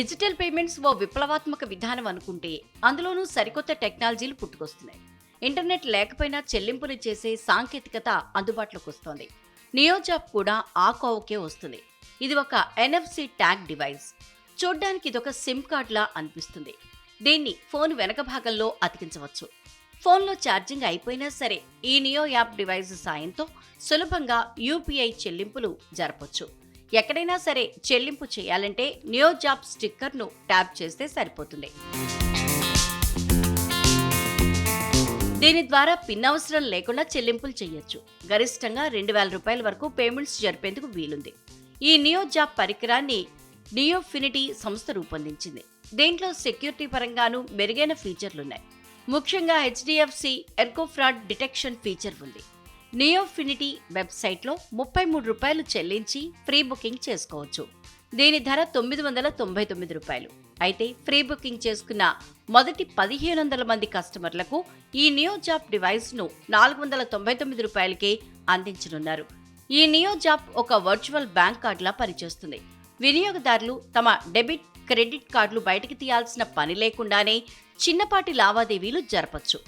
Digital payments ఓ విప్లవాత్మక విధానం అనుకుంటే అందులోనూ సరికొత్త టెక్నాలజీలు పుట్టుకొస్తున్నాయి. ఇంటర్నెట్ లేకపోయినా చెల్లింపులు చేసే సాంకేతికత అందుబాటులోకి వస్తోంది. నియోజాప్ కూడా ఆ కోవకే వస్తుంది. ఇది ఒక ఎన్ఎఫ్సి ట్యాగ్ డివైస్. చూడ్డానికి ఇదొక సిమ్ కార్డ్లా అనిపిస్తుంది. దీన్ని ఫోన్ వెనక భాగంలో అతికించవచ్చు. ఫోన్లో ఛార్జింగ్ అయిపోయినా సరే ఈ నియో యాప్ డివైస్ సాయంతో సులభంగా యూపీఐ చెల్లింపులు జరపొచ్చు. ఎక్కడైనా సరే చెల్లింపు చేయాలంటే నియో జాబ్ స్టిక్కర్ను ట్యాప్ చేస్తే సరిపోతుంది. దీని ద్వారా పిన్ అవసరం లేకుండా చెల్లింపులు చేయొచ్చు. గరిష్టంగా రెండు వేల రూపాయల వరకు పేమెంట్స్ జరిపేందుకు వీలుంది. ఈ నియో జాబ్ పరికరాన్ని నియోఫినిటీ సంస్థ రూపొందించింది. దీంట్లో సెక్యూరిటీ పరంగానూ మెరుగైన ఫీచర్లున్నాయి. ముఖ్యంగా HDFC ERGO fraud detection feature ఉంది. నియోఫినిటీ వెబ్సైట్లో ముప్పై మూడు రూపాయలు చెల్లించి ఫ్రీ బుకింగ్ చేసుకోవచ్చు. దీని ధర తొమ్మిది వందల తొంభై తొమ్మిది రూపాయలు. అయితే ఫ్రీ బుకింగ్ చేసుకున్న మొదటి పదిహేను వందల మంది కస్టమర్లకు ఈ నియో జాబ్ డివైస్ను నాలుగు వందల తొంభై తొమ్మిది రూపాయలకే అందించనున్నారు. ఈ నియో జాబ్ ఒక వర్చువల్ బ్యాంక్ కార్డులా పనిచేస్తుంది. వినియోగదారులు తమ డెబిట్ క్రెడిట్ కార్డులు బయటికి తీయాల్సిన పని లేకుండానే చిన్నపాటి లావాదేవీలు జరపచ్చు.